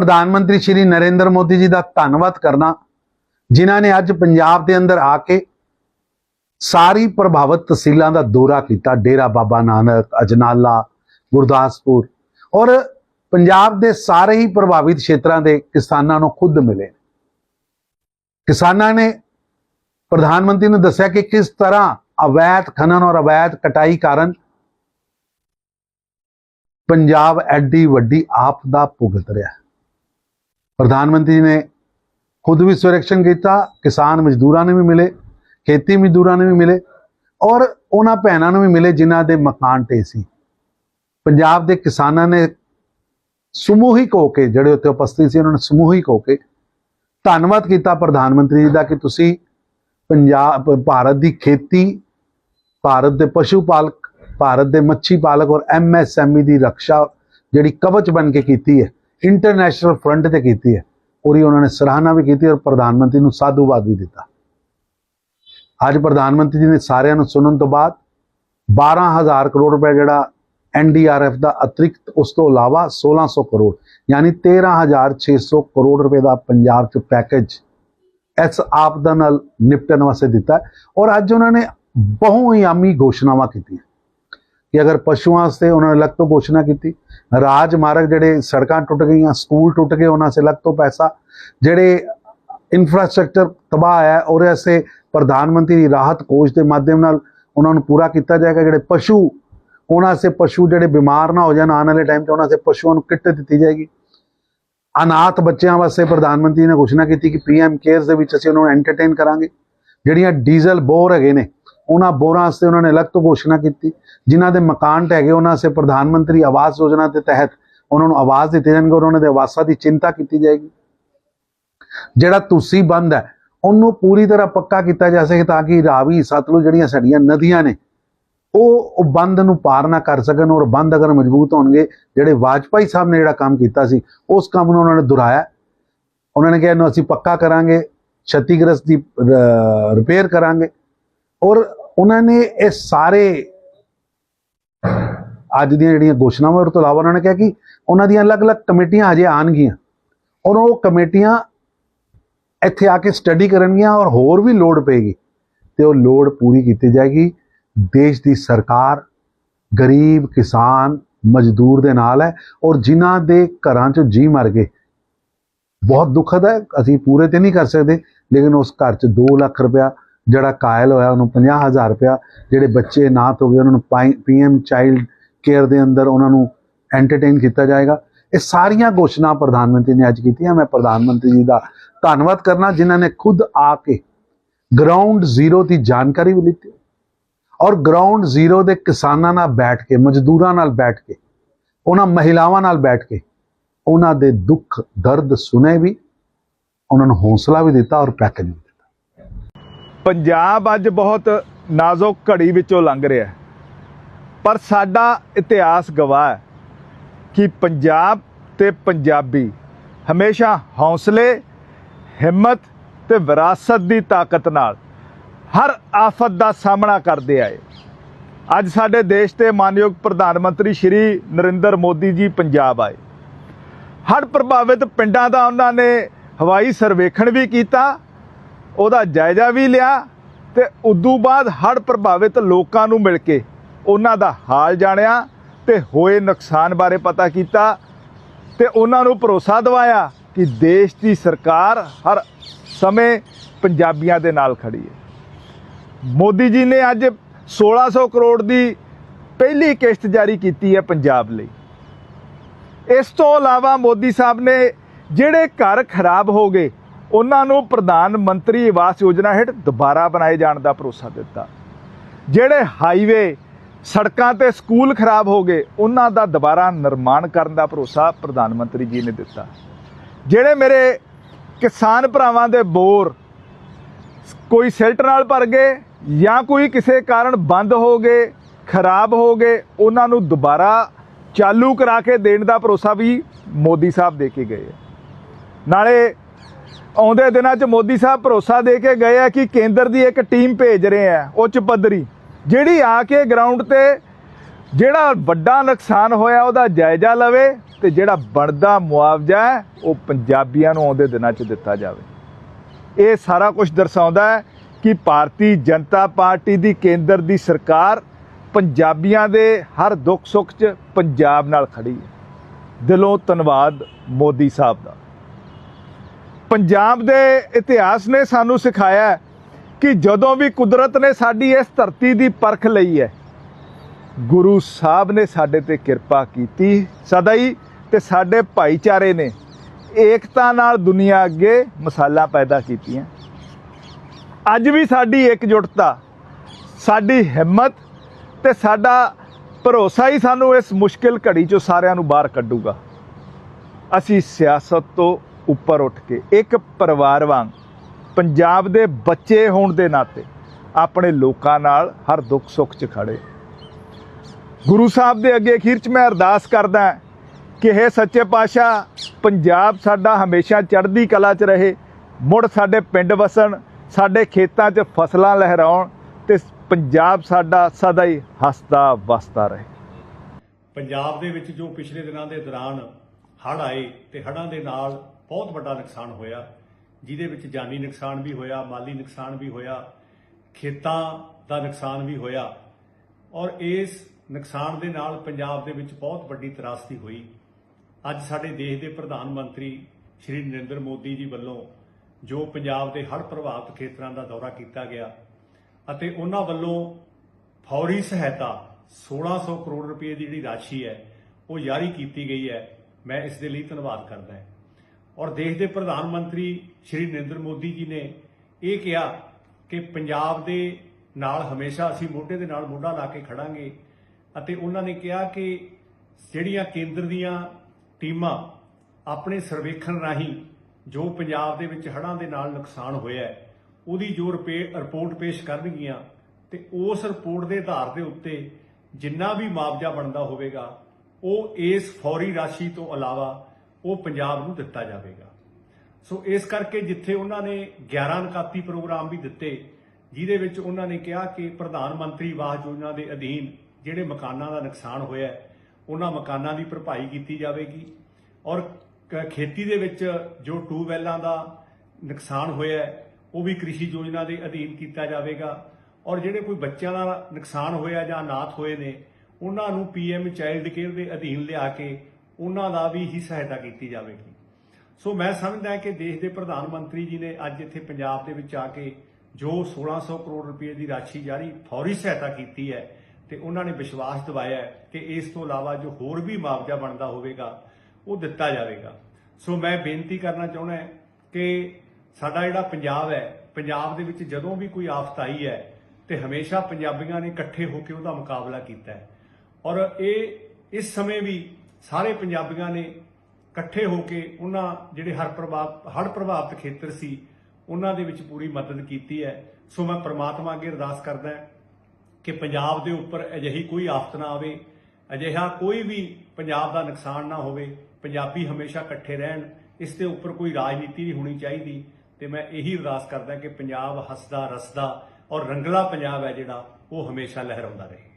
ਪ੍ਰਧਾਨ ਮੰਤਰੀ ਸ਼੍ਰੀ ਨਰਿੰਦਰ ਮੋਦੀ ਜੀ ਦਾ ਧੰਨਵਾਦ ਕਰਨਾ ਜਿਨ੍ਹਾਂ ਨੇ ਅੱਜ ਪੰਜਾਬ ਦੇ ਅੰਦਰ ਆ ਕੇ ਸਾਰੀ ਪ੍ਰਭਾਵਿਤ ਤਹਿਸੀਲਾਂ ਦਾ ਦੌਰਾ ਕੀਤਾ, ਡੇਰਾ ਬਾਬਾ ਨਾਨਕ, ਅਜਨਾਲਾ, ਗੁਰਦਾਸਪੁਰ ਔਰ ਪੰਜਾਬ ਦੇ ਸਾਰੇ ਹੀ ਪ੍ਰਭਾਵਿਤ ਖੇਤਰਾਂ ਦੇ ਕਿਸਾਨਾਂ ਨੂੰ ਖੁਦ ਮਿਲੇ। ਕਿਸਾਨਾਂ ਨੇ ਪ੍ਰਧਾਨ ਮੰਤਰੀ ਨੂੰ ਦੱਸਿਆ ਕਿ ਕਿਸ ਤਰ੍ਹਾਂ ਅਵੈਧ ਖਨਨ ਔਰ ਅਵੈਧ ਕਟਾਈ ਕਾਰਨ ਪੰਜਾਬ ਐਡੀ ਵੱਡੀ ਆਪ ਦਾ ਭੁਗਤ ਰਿਹਾ। ਹੈ ਪ੍ਰਧਾਨ ਮੰਤਰੀ ਨੇ ਖੁਦ ਵੀ ਸੁਰੱਖਿਅਨ ਕੀਤਾ, ਕਿਸਾਨ ਮਜ਼ਦੂਰਾਂ ਨੂੰ ਵੀ ਮਿਲੇ, ਖੇਤੀ ਮਜ਼ਦੂਰਾਂ ਨੂੰ ਵੀ ਮਿਲੇ ਔਰ ਉਹਨਾਂ ਭੈਣਾਂ ਨੂੰ ਵੀ ਮਿਲੇ ਜਿਨ੍ਹਾਂ ਦੇ ਮਕਾਨ ਢੇ ਸੀ। ਪੰਜਾਬ ਦੇ ਕਿਸਾਨਾਂ ਨੇ ਸਮੂਹਿਕ ਹੋ ਕੇ ਜਿਹੜੇ ਉੱਥੇ ਉਪਸਥਿਤ ਸੀ, ਉਹਨਾਂ ਨੇ ਸਮੂਹਿਕ ਹੋ ਕੇ ਧੰਨਵਾਦ ਕੀਤਾ ਪ੍ਰਧਾਨ ਮੰਤਰੀ ਜੀ ਦਾ ਕਿ ਤੁਸੀਂ ਪੰਜਾਬ, ਭਾਰਤ ਦੀ ਖੇਤੀ, ਭਾਰਤ ਦੇ ਪਸ਼ੂ ਪਾਲਕ, ਭਾਰਤ ਦੇ ਮੱਛੀ ਪਾਲਕ ਔਰ ਐਮਐਸਐਮਈ ਦੀ ਰੱਖਿਆ ਜਿਹੜੀ ਕਵਚ ਬਣ ਕੇ ਕੀਤੀ ਹੈ ਇੰਟਰਨੈਸ਼ਨਲ ਫਰੰਟ ਤੇ ਕੀਤੀ ਹੈ। ਉਹਦੀ ਉਹਨਾਂ ਨੇ ਸਰਾਹਨਾ ਵੀ ਕੀਤੀ ਔਰ ਪ੍ਰਧਾਨ ਮੰਤਰੀ ਨੂੰ ਸਾਧੂਵਾਦ ਵੀ ਦਿੱਤਾ। ਅੱਜ ਪ੍ਰਧਾਨ ਮੰਤਰੀ ਜੀ ਨੇ ਸਾਰਿਆਂ ਨੂੰ ਸੁਣਨ ਤੋਂ ਬਾਅਦ 12000 ਕਰੋੜ ਰੁਪਏ ਜਿਹੜਾ ਐਨਡੀਆਰਐਫ ਦਾ ਅਤਿਰਿਕਤ ਉਸ ਤੋਂ ਇਲਾਵਾ 1600 ਕਰੋੜ, ਯਾਨੀ 13600 ਕਰੋੜ ਰੁਪਏ ਦਾ ਪੰਜਾਬ 'ਚ ਪੈਕੇਜ ਇਸ ਆਪਦਾ ਨਾਲ ਨਿਪਟਣ ਵਾਸਤੇ ਦਿੱਤਾ ਔਰ ਅੱਜ ਉਹਨਾਂ ਨੇ ਬਹੁ ਘੋਸ਼ਣਾਵਾਂ ਕੀਤੀਆਂ। ਕਿ ਅਗਰ ਪਸ਼ੂਆਂ ਵਾਸਤੇ ਉਹਨਾਂ ਨੇ ਅਲੱਗ ਤੋਂ ਘੋਸ਼ਣਾ ਕੀਤੀ, ਰਾਜ ਮਾਰਗ ਜਿਹੜੇ ਸੜਕਾਂ ਟੁੱਟ ਗਈਆਂ, ਸਕੂਲ ਟੁੱਟ ਗਏ, ਉਹਨਾਂ ਸੇ ਅਲੱਗ ਤੋਂ ਪੈਸਾ, ਜਿਹੜੇ ਇਨਫਰਾਸਟ੍ਰਕਚਰ ਤਬਾਹ ਹੈ, ਉਹਦੇ ਵਾਸਤੇ ਪ੍ਰਧਾਨ ਮੰਤਰੀ ਦੀ ਰਾਹਤ ਕੋਸ਼ ਦੇ ਮਾਧਿਅਮ ਨਾਲ ਉਹਨਾਂ ਨੂੰ ਪੂਰਾ ਕੀਤਾ ਜਾਏਗਾ, ਜਿਹੜੇ ਪਸ਼ੂ, ਉਹਨਾਂ ਸੇ ਪਸ਼ੂ ਜਿਹੜੇ ਬਿਮਾਰ ਨਾ ਹੋ ਜਾਣ, ਆਉਣ ਵਾਲੇ ਟਾਈਮ 'ਚ ਉਹਨਾਂ ਸੇ ਪਸ਼ੂਆਂ ਨੂੰ ਕਿੱਟ ਦਿੱਤੀ ਜਾਏਗੀ। ਅਨਾਥ ਬੱਚਿਆਂ ਵਾਸਤੇ ਪ੍ਰਧਾਨ ਮੰਤਰੀ ਨੇ ਘੋਸ਼ਣਾ ਕੀਤੀ ਕਿ ਪੀਐਮ ਕੇਅਰਸ ਦੇ ਵਿੱਚ ਅਸੀਂ ਉਹਨਾਂ ਨੂੰ ਐਂਟਰਟੇਨ ਕਰਾਂਗੇ। ਜਿਹੜੀਆਂ ਡੀਜ਼ਲ ਬੋਰ ਹੈਗੇ ਨੇ ਉਹਨਾਂ ਬੋਰਾਂ ਵਾਸਤੇ ਉਹਨਾਂ ਨੇ ਅਲੱਗ ਤੋਂ ਘੋਸ਼ਣਾ ਕੀਤੀ। ਜਿਨ੍ਹਾਂ ਦੇ ਮਕਾਨ ਢਹਿ ਗਏ ਉਹਨਾਂ ਸੇ ਪ੍ਰਧਾਨ ਮੰਤਰੀ ਆਵਾਸ ਯੋਜਨਾ ਦੇ ਤਹਿਤ ਉਹਨਾਂ ਨੂੰ ਆਵਾਜ਼ ਦਿੱਤੇ ਜਾਣਗੇ ਔਰ ਉਹਨਾਂ ਦੇ ਆਵਾਸਾਂ ਦੀ ਚਿੰਤਾ ਕੀਤੀ ਜਾਏਗੀ। ਜਿਹੜਾ ਤੁਸੀਂ ਬੰਦ ਹੈ, ਉਹਨੂੰ ਪੂਰੀ ਤਰ੍ਹਾਂ ਪੱਕਾ ਕੀਤਾ ਜਾ ਸਕੇ ਤਾਂ ਕਿ ਰਾਵੀ, ਸਤਲੁਜ ਜਿਹੜੀਆਂ ਸਾਡੀਆਂ ਨਦੀਆਂ ਨੇ, ਉਹ ਬੰਦ ਨੂੰ ਪਾਰ ਨਾ ਕਰ ਸਕਣ ਔਰ ਬੰਦ ਅਗਰ ਮਜ਼ਬੂਤ ਹੋਣਗੇ, ਜਿਹੜੇ ਵਾਜਪਾਈ ਸਾਹਿਬ ਨੇ ਜਿਹੜਾ ਕੰਮ ਕੀਤਾ ਸੀ, ਉਸ ਕੰਮ ਨੂੰ ਉਹਨਾਂ ਨੇ ਦੁਹਰਾਇਆ। ਉਹਨਾਂ ਨੇ ਕਿਹਾ, ਇਹਨੂੰ ਅਸੀਂ ਪੱਕਾ ਕਰਾਂਗੇ, ਛਤੀਗ੍ਰਸਤ ਦੀ ਰਿਪੇਅਰ ਕਰਾਂਗੇ। ਔਰ ਉਹਨਾਂ ਨੇ ਇਹ ਸਾਰੇ ਅੱਜ ਦੀਆਂ ਜਿਹੜੀਆਂ ਘੋਸ਼ਣਾਵਾਂ ਔਰ ਤੋਂ ਇਲਾਵਾ ਉਹਨਾਂ ਨੇ ਕਿਹਾ ਕਿ ਉਹਨਾਂ ਦੀਆਂ ਅਲੱਗ-ਅਲੱਗ ਕਮੇਟੀਆਂ ਅਜੇ ਆਣਗੀਆਂ ਔਰ ਉਹ ਕਮੇਟੀਆਂ ਇੱਥੇ ਆ ਕੇ ਸਟੱਡੀ ਕਰਨਗੀਆਂ ਔਰ ਹੋਰ ਵੀ ਲੋੜ ਪਏਗੀ ਤੇ ਉਹ ਲੋੜ ਪੂਰੀ ਕੀਤੀ ਜਾਏਗੀ। ਦੇਸ਼ ਦੀ ਸਰਕਾਰ ਗਰੀਬ ਕਿਸਾਨ ਮਜ਼ਦੂਰ ਦੇ ਨਾਲ ਹੈ ਔਰ ਜਿਨ੍ਹਾਂ ਦੇ ਘਰਾਂ 'ਚ ਜੀ ਮਰ ਗਏ। ਬਹੁਤ ਦੁਖਦ ਹੈ, ਅਸੀਂ ਪੂਰੇ ਤੇ ਨਹੀਂ ਕਰ ਸਕਦੇ, ਲੇਕਿਨ ਉਸ ਘਰ 'ਚ 2 ਲੱਖ ਰੁਪਇਆ ਜਿਹੜਾ ਕਾਇਲ ਹੋਇਆ, ਉਹਨੂੰ 50000 ਰੁਪਇਆ ਜਿਹੜੇ ਬੱਚੇ ਨਾਤ ਹੋ ਗਏ, ਉਹਨਾਂ ਨੂੰ ਪੀਐਮ ਚਾਈਲਡ ਕੇਅਰ ਦੇ ਅੰਦਰ ਉਹਨਾਂ ਨੂੰ ਐਂਟਰਟੇਨ ਕੀਤਾ ਜਾਏਗਾ। ਇਹ ਸਾਰੀਆਂ ਘੋਸ਼ਣਾ ਪ੍ਰਧਾਨ ਮੰਤਰੀ ਨੇ ਅੱਜ ਕੀਤੀਆਂ। ਮੈਂ ਪ੍ਰਧਾਨ ਮੰਤਰੀ ਜੀ ਦਾ ਧੰਨਵਾਦ ਕਰਨਾ, ਜਿਨ੍ਹਾਂ ਨੇ ਖੁਦ ਆ ਕੇ ਗਰਾਊਂਡ ਜ਼ੀਰੋ ਦੀ ਜਾਣਕਾਰੀ ਵੀ ਲਿੱਤੀ। ਔਰ ਗਰਾਊਂਡ ਜ਼ੀਰੋ ਦੇ ਕਿਸਾਨਾਂ ਨਾਲ ਬੈਠ ਕੇ, ਮਜ਼ਦੂਰਾਂ ਨਾਲ ਬੈਠ ਕੇ, ਉਹਨਾਂ ਮਹਿਲਾਵਾਂ ਨਾਲ ਬੈਠ ਕੇ, ਉਹਨਾਂ ਦੇ ਦੁੱਖ ਦਰਦ ਸੁਨੇ ਵੀ, ਉਹਨਾਂ ਨੂੰ ਹੌਸਲਾ ਵੀ ਦਿੱਤਾ ਔਰ ਪੈਕੇਜ ਵੀ ਪੰਜਾਬ ਅੱਜ ਬਹੁਤ ਨਾਜ਼ੁਕ ਘੜੀ ਵਿੱਚੋਂ ਲੰਘ ਰਿਹਾ ਹੈ। ਪਰ ਸਾਡਾ ਇਤਿਹਾਸ ਗਵਾਹ ਹੈ ਕਿ ਪੰਜਾਬ ਤੇ ਪੰਜਾਬੀ ਹਮੇਸ਼ਾ ਹੌਸਲੇ, ਹਿੰਮਤ ਤੇ ਵਿਰਾਸਤ ਦੀ ਤਾਕਤ ਨਾਲ ਹਰ ਆਫਤ ਦਾ ਸਾਹਮਣਾ ਕਰਦੇ ਆਏ। ਅੱਜ ਸਾਡੇ ਦੇਸ਼ ਦੇ ਮਾਨਯੋਗ ਪ੍ਰਧਾਨ ਮੰਤਰੀ ਸ਼੍ਰੀ ਨਰਿੰਦਰ ਮੋਦੀ ਜੀ ਪੰਜਾਬ ਆਏ। ਹੜ੍ਹ ਪ੍ਰਭਾਵਿਤ ਪਿੰਡਾਂ ਦਾ ਉਹਨਾਂ ਨੇ ਹਵਾਈ ਸਰਵੇਖਣ ਵੀ ਕੀਤਾ ਉਹਦਾ ਜਾਇਜ਼ਾ ਵੀ ਲਿਆ ਤੇ ਉਦੋਂ ਬਾਅਦ ਹੜ੍ਹ ਪ੍ਰਭਾਵਿਤ ਲੋਕਾਂ ਨੂੰ ਮਿਲ ਕੇ ਉਹਨਾਂ ਦਾ ਹਾਲ ਜਾਣਿਆ ਤੇ ਹੋਏ ਨੁਕਸਾਨ ਬਾਰੇ ਪਤਾ ਕੀਤਾ ਤੇ ਉਹਨਾਂ ਨੂੰ ਭਰੋਸਾ ਦਿਵਾਇਆ ਕਿ ਦੇਸ਼ ਦੀ ਸਰਕਾਰ ਹਰ ਸਮੇਂ ਪੰਜਾਬੀਆਂ ਦੇ ਨਾਲ ਖੜੀ ਹੈ। ਮੋਦੀ ਜੀ ਨੇ ਅੱਜ 1600 ਕਰੋੜ ਦੀ ਪਹਿਲੀ ਕਿਸ਼ਤ ਜਾਰੀ ਕੀਤੀ ਹੈ ਪੰਜਾਬ ਲਈ। ਇਸ ਤੋਂ ਇਲਾਵਾ ਮੋਦੀ ਸਾਹਿਬ ਨੇ ਜਿਹੜੇ ਘਰ ਖਰਾਬ ਹੋ ਗਏ ਉਹਨਾਂ ਨੂੰ ਪ੍ਰਧਾਨ ਮੰਤਰੀ ਆਵਾਸ ਯੋਜਨਾ ਹੇਠ ਦੁਬਾਰਾ ਬਣਾਏ ਜਾਣ ਦਾ ਭਰੋਸਾ ਦਿੱਤਾ। ਜਿਹੜੇ ਹਾਈਵੇ ਸੜਕਾਂ ਤੇ ਸਕੂਲ ਖਰਾਬ ਹੋ ਗਏ, ਉਹਨਾਂ ਦਾ ਦੁਬਾਰਾ ਨਿਰਮਾਣ ਕਰਨ ਦਾ ਭਰੋਸਾ ਪ੍ਰਧਾਨ ਮੰਤਰੀ ਜੀ ਨੇ ਦਿੱਤਾ। ਜਿਹੜੇ ਮੇਰੇ ਕਿਸਾਨ ਭਰਾਵਾਂ ਦੇ ਬੋਰ ਕੋਈ ਸਿਲਟ ਨਾਲ ਭਰ ਗਏ ਜਾਂ ਕੋਈ ਕਿਸੇ ਕਾਰਨ ਬੰਦ ਹੋ ਗਏ, ਖਰਾਬ ਹੋ ਗਏ, ਉਹਨਾਂ ਨੂੰ ਦੁਬਾਰਾ ਚਾਲੂ ਕਰਾ ਕੇ ਦੇਣ ਦਾ ਭਰੋਸਾ ਵੀ ਮੋਦੀ ਸਾਹਿਬ ਦੇ ਕੇ ਗਏ। ਨਾਲੇ ਆਉਂਦੇ ਦਿਨਾਂ 'ਚ ਮੋਦੀ ਸਾਹਿਬ ਭਰੋਸਾ ਦੇ ਕੇ ਗਏ ਆ ਕਿ ਕੇਂਦਰ ਦੀ ਇੱਕ ਟੀਮ ਭੇਜ ਰਹੇ ਆ, ਉੱਚ ਪੱਧਰੀ। ਜਿਹੜੀ ਆ ਕੇ ਗਰਾਊਂਡ ਤੇ ਜਿਹੜਾ ਵੱਡਾ ਨੁਕਸਾਨ ਹੋਇਆ, ਉਹਦਾ ਜਾਇਜ਼ਾ ਲਵੇ ਤੇ ਜਿਹੜਾ ਬਣਦਾ ਮੁਆਵਜ਼ਾ ਹੈ, ਉਹ ਪੰਜਾਬੀਆਂ ਨੂੰ ਆਉਂਦੇ ਦਿਨਾਂ 'ਚ ਦਿੱਤਾ ਜਾਵੇ। ਇਹ ਸਾਰਾ ਕੁਝ ਦਰਸਾਉਂਦਾ ਹੈ ਕਿ ਭਾਰਤੀ ਜਨਤਾ ਪਾਰਟੀ ਦੀ ਕੇਂਦਰ ਦੀ ਸਰਕਾਰ ਪੰਜਾਬੀਆਂ ਦੇ ਹਰ ਦੁੱਖ ਸੁੱਖ 'ਚ ਪੰਜਾਬ ਨਾਲ ਖੜੀ ਹੈ। ਦਿਲੋਂ ਧੰਨਵਾਦ ਮੋਦੀ ਸਾਹਿਬ ਦਾ। ਪੰਜਾਬ ਦੇ ਇਤਿਹਾਸ ਨੇ ਸਾਨੂੰ ਸਿਖਾਇਆ ਕਿ ਜਦੋਂ ਵੀ ਕੁਦਰਤ ਨੇ ਸਾਡੀ ਇਸ ਧਰਤੀ ਦੀ ਪਰਖ ਲਈ ਹੈ, ਗੁਰੂ ਸਾਹਿਬ ਨੇ ਸਾਡੇ ਤੇ ਕਿਰਪਾ ਕੀਤੀ ਸਦਾ ਹੀ ਤੇ ਸਾਡੇ ਭਾਈਚਾਰੇ ਨੇ ਏਕਤਾ ਨਾਲ ਦੁਨੀਆ ਅੱਗੇ ਮਿਸਾਲਾਂ ਪੈਦਾ ਕੀਤੀਆਂ। ਅੱਜ ਵੀ ਸਾਡੀ ਇਕਜੁੱਟਤਾ, ਸਾਡੀ ਹਿੰਮਤ ਤੇ ਸਾਡਾ ਭਰੋਸਾ ਹੀ ਸਾਨੂੰ ਇਸ ਮੁਸ਼ਕਿਲ ਘੜੀ ਚੋਂ ਸਾਰਿਆਂ ਨੂੰ ਬਾਹਰ ਕੱਢੂਗਾ। ਅਸੀਂ ਸਿਆਸਤ ਤੋਂ ਉੱਪਰ ਉੱਠ ਕੇ, ਇੱਕ ਪਰਿਵਾਰ ਵਾਂਗ, ਪੰਜਾਬ ਦੇ ਬੱਚੇ ਹੋਣ ਦੇ ਨਾਤੇ ਆਪਣੇ ਲੋਕਾਂ ਨਾਲ ਹਰ ਦੁੱਖ ਸੁੱਖ 'ਚ ਖੜੇ ਗੁਰੂ ਸਾਹਿਬ ਦੇ ਅੱਗੇ ਅਖੀਰ 'ਚ ਮੈਂ ਅਰਦਾਸ ਕਰਦਾ ਕਿ ਇਹ ਸੱਚੇ ਪਾਤਸ਼ਾਹ, ਪੰਜਾਬ ਸਾਡਾ ਹਮੇਸ਼ਾ ਚੜ੍ਹਦੀ ਕਲਾ 'ਚ ਰਹੇ, ਮੁੜ ਸਾਡੇ ਪਿੰਡ ਵਸਣ, ਸਾਡੇ ਖੇਤਾਂ 'ਚ ਫਸਲਾਂ ਲਹਿਰਾਉਣ ਤੇ ਪੰਜਾਬ ਸਾਡਾ ਸਦਾ ਹੀ ਹੱਸਦਾ ਵਸਦਾ ਰਹੇ। ਪੰਜਾਬ ਦੇ ਵਿੱਚ ਜੋ ਪਿਛਲੇ ਦਿਨਾਂ ਦੇ ਦੌਰਾਨ ਹੜ੍ਹ ਆਏ ਤੇ ਹੜ੍ਹਾਂ ਦੇ ਨਾਲ ਬਹੁਤ ਵੱਡਾ ਨੁਕਸਾਨ ਹੋਇਆ, ਜਿਹਦੇ ਵਿੱਚ ਜਾਨੀ ਨੁਕਸਾਨ ਵੀ ਹੋਇਆ, ਮਾਲੀ ਨੁਕਸਾਨ ਵੀ ਹੋਇਆ, ਖੇਤਾਂ ਦਾ ਨੁਕਸਾਨ ਵੀ ਹੋਇਆ ਔਰ ਇਸ ਨੁਕਸਾਨ ਦੇ ਨਾਲ ਪੰਜਾਬ ਦੇ ਵਿੱਚ ਬਹੁਤ ਵੱਡੀ ਤਰਾਸਦੀ ਹੋਈ। ਅੱਜ ਸਾਡੇ ਦੇਸ਼ ਦੇ ਪ੍ਰਧਾਨ ਮੰਤਰੀ ਸ਼੍ਰੀ ਨਰਿੰਦਰ ਮੋਦੀ ਜੀ ਵੱਲੋਂ ਜੋ ਪੰਜਾਬ ਦੇ ਹੜ੍ਹ ਪ੍ਰਭਾਵਿਤ ਖੇਤਰਾਂ ਦਾ ਦੌਰਾ ਕੀਤਾ ਗਿਆ ਅਤੇ ਉਹਨਾਂ ਵੱਲੋਂ ਫੌਰੀ ਸਹਾਇਤਾ 1600 ਕਰੋੜ ਰੁਪਏ ਦੀ ਜਿਹੜੀ ਰਾਸ਼ੀ ਹੈ, ਉਹ ਜਾਰੀ ਕੀਤੀ ਗਈ ਹੈ, ਮੈਂ ਇਸ ਦੇ ਲਈ ਧੰਨਵਾਦ ਕਰਦਾ ਹਾਂ। ਔਰ ਦੇਸ਼ ਦੇ ਪ੍ਰਧਾਨ ਮੰਤਰੀ ਸ਼੍ਰੀ ਨਰਿੰਦਰ ਮੋਦੀ ਜੀ ਨੇ ਇਹ ਕਿਹਾ ਕਿ ਪੰਜਾਬ ਦੇ ਨਾਲ ਹਮੇਸ਼ਾ ਅਸੀਂ ਮੋਢੇ ਦੇ ਨਾਲ ਮੋਢਾ ਲਾ ਕੇ ਖੜਾਂਗੇ ਅਤੇ ਉਹਨਾਂ ਨੇ ਕਿਹਾ ਕਿ ਜਿਹੜੀਆਂ ਕੇਂਦਰ ਦੀਆਂ ਟੀਮਾਂ ਆਪਣੇ ਸਰਵੇਖਣ ਰਾਹੀਂ ਜੋ ਪੰਜਾਬ ਦੇ ਵਿੱਚ ਹੜ੍ਹਾਂ ਦੇ ਨਾਲ ਨੁਕਸਾਨ ਹੋਇਆ ਉਹਦੀ ਜੋ ਰੁਪਏ- ਰਿਪੋਰਟ ਪੇਸ਼ ਕਰਨਗੀਆਂ ਤੇ ਉਸ ਰਿਪੋਰਟ ਦੇ ਆਧਾਰ ਦੇ ਉੱਤੇ ਜਿੰਨਾ ਵੀ ਮੁਆਵਜ਼ਾ ਬਣਦਾ ਹੋਵੇਗਾ, ਉਹ ਇਸ ਫੌਰੀ ਰਾਸ਼ੀ ਤੋਂ ਇਲਾਵਾ ਉਹ ਪੰਜਾਬ ਨੂੰ ਦਿੱਤਾ ਜਾਵੇਗਾ। ਸੋ ਇਸ ਕਰਕੇ ਜਿੱਥੇ ਉਹਨਾਂ ਨੇ 11 ਨਕਾਤੀ ਪ੍ਰੋਗਰਾਮ ਵੀ ਦਿੱਤੇ, ਜਿਹਦੇ ਵਿੱਚ ਉਹਨਾਂ ਨੇ ਕਿਹਾ ਕਿ ਪ੍ਰਧਾਨ ਮੰਤਰੀ ਆਵਾਸ ਯੋਜਨਾ ਦੇ ਅਧੀਨ ਜਿਹੜੇ ਮਕਾਨਾਂ ਦਾ ਨੁਕਸਾਨ ਹੋਇਆ ਉਹਨਾਂ ਮਕਾਨਾਂ ਦੀ ਭਰਪਾਈ ਕੀਤੀ ਜਾਵੇਗੀ ਔਰ ਖੇਤੀ ਦੇ ਵਿੱਚ ਜੋ ਟੂਬਵੈਲਾਂ ਦਾ ਨੁਕਸਾਨ ਹੋਇਆ ਉਹ ਵੀ ਕ੍ਰਿਸ਼ੀ ਯੋਜਨਾ ਦੇ ਅਧੀਨ ਕੀਤਾ ਜਾਵੇਗਾ ਔਰ ਜਿਹੜੇ ਕੋਈ ਬੱਚਿਆਂ ਦਾ ਨੁਕਸਾਨ ਹੋਇਆ ਜਾਂ ਅਨਾਥ ਹੋਏ ਨੇ, ਉਹਨਾਂ ਨੂੰ ਪੀਐਮ ਚਾਈਲਡ ਕੇਅਰ ਦੇ ਅਧੀਨ ਲਿਆ ਕੇ ਉਹਨਾਂ ਦਾ ਵੀ ਹੀ ਸਹਾਇਤਾ ਕੀਤੀ ਜਾਵੇਗੀ। ਸੋ ਮੈਂ ਸਮਝਦਾ ਕਿ ਦੇਸ਼ ਦੇ ਪ੍ਰਧਾਨ ਮੰਤਰੀ ਜੀ ਨੇ ਅੱਜ ਇੱਥੇ ਪੰਜਾਬ ਦੇ ਵਿੱਚ ਆ ਕੇ ਜੋ 1600 ਕਰੋੜ ਰੁਪਏ ਦੀ ਰਾਸ਼ੀ ਜਾਰੀ ਫੌਰੀ ਸਹਾਇਤਾ ਕੀਤੀ ਹੈ ਤੇ ਉਹਨਾਂ ਨੇ ਵਿਸ਼ਵਾਸ ਦਿਵਾਇਆ ਹੈ ਕਿ ਇਸ ਤੋਂ ਇਲਾਵਾ ਜੋ ਹੋਰ ਵੀ ਮੁਆਵਜ਼ਾ ਬਣਦਾ ਹੋਵੇਗਾ, ਉਹ ਦਿੱਤਾ ਜਾਵੇਗਾ। ਸੋ ਮੈਂ ਬੇਨਤੀ ਕਰਨਾ ਚਾਹੁੰਦਾ ਕਿ ਸਾਡਾ ਜਿਹੜਾ ਪੰਜਾਬ ਹੈ, ਪੰਜਾਬ ਦੇ ਵਿੱਚ ਜਦੋਂ ਵੀ ਕੋਈ ਆਫਤ ਆਈ ਹੈ ਤੇ ਹਮੇਸ਼ਾ ਪੰਜਾਬੀਆਂ ਨੇ ਇਕੱਠੇ ਹੋ ਕੇ ਉਹਦਾ ਮੁਕਾਬਲਾ ਕੀਤਾ ਹੈ। ਔਰ ਇਹ, ਇਸ ਸਮੇਂ ਵੀ ਸਾਰੇ ਪੰਜਾਬੀਆਂ ਨੇ ਇਕੱਠੇ ਹੋ ਕੇ ਉਹਨਾਂ ਜਿਹੜੇ ਹਰ ਪ੍ਰਭਾਵ ਹੜ੍ਹ ਪ੍ਰਭਾਵਿਤ ਖੇਤਰ ਸੀ, ਉਹਨਾਂ ਦੇ ਵਿੱਚ ਪੂਰੀ ਮਦਦ ਕੀਤੀ ਹੈ। ਸੋ ਮੈਂ ਪ੍ਰਮਾਤਮਾ ਅੱਗੇ ਅਰਦਾਸ ਕਰਦਾ ਕਿ ਪੰਜਾਬ ਦੇ ਉੱਪਰ ਅਜਿਹੀ ਕੋਈ ਆਫਤ ਨਾ ਆਵੇ, ਅਜਿਹਾ ਕੋਈ ਵੀ ਪੰਜਾਬ ਦਾ ਨੁਕਸਾਨ ਨਾ ਹੋਵੇ, ਪੰਜਾਬੀ ਹਮੇਸ਼ਾ ਇਕੱਠੇ ਰਹਿਣ, ਇਸ ਦੇ ਉੱਪਰ ਕੋਈ ਰਾਜਨੀਤੀ ਨਹੀਂ ਹੋਣੀ ਚਾਹੀਦੀ। ਤੇ ਮੈਂ ਇਹੀ ਅਰਦਾਸ ਕਰਦਾ ਕਿ ਪੰਜਾਬ ਹੱਸਦਾ, ਰਸਦਾ ਔਰ ਰੰਗਲਾ ਪੰਜਾਬ ਹੈ ਜਿਹੜਾ, ਉਹ ਹਮੇਸ਼ਾ ਲਹਿਰਾਉਂਦਾ ਰਹੇ।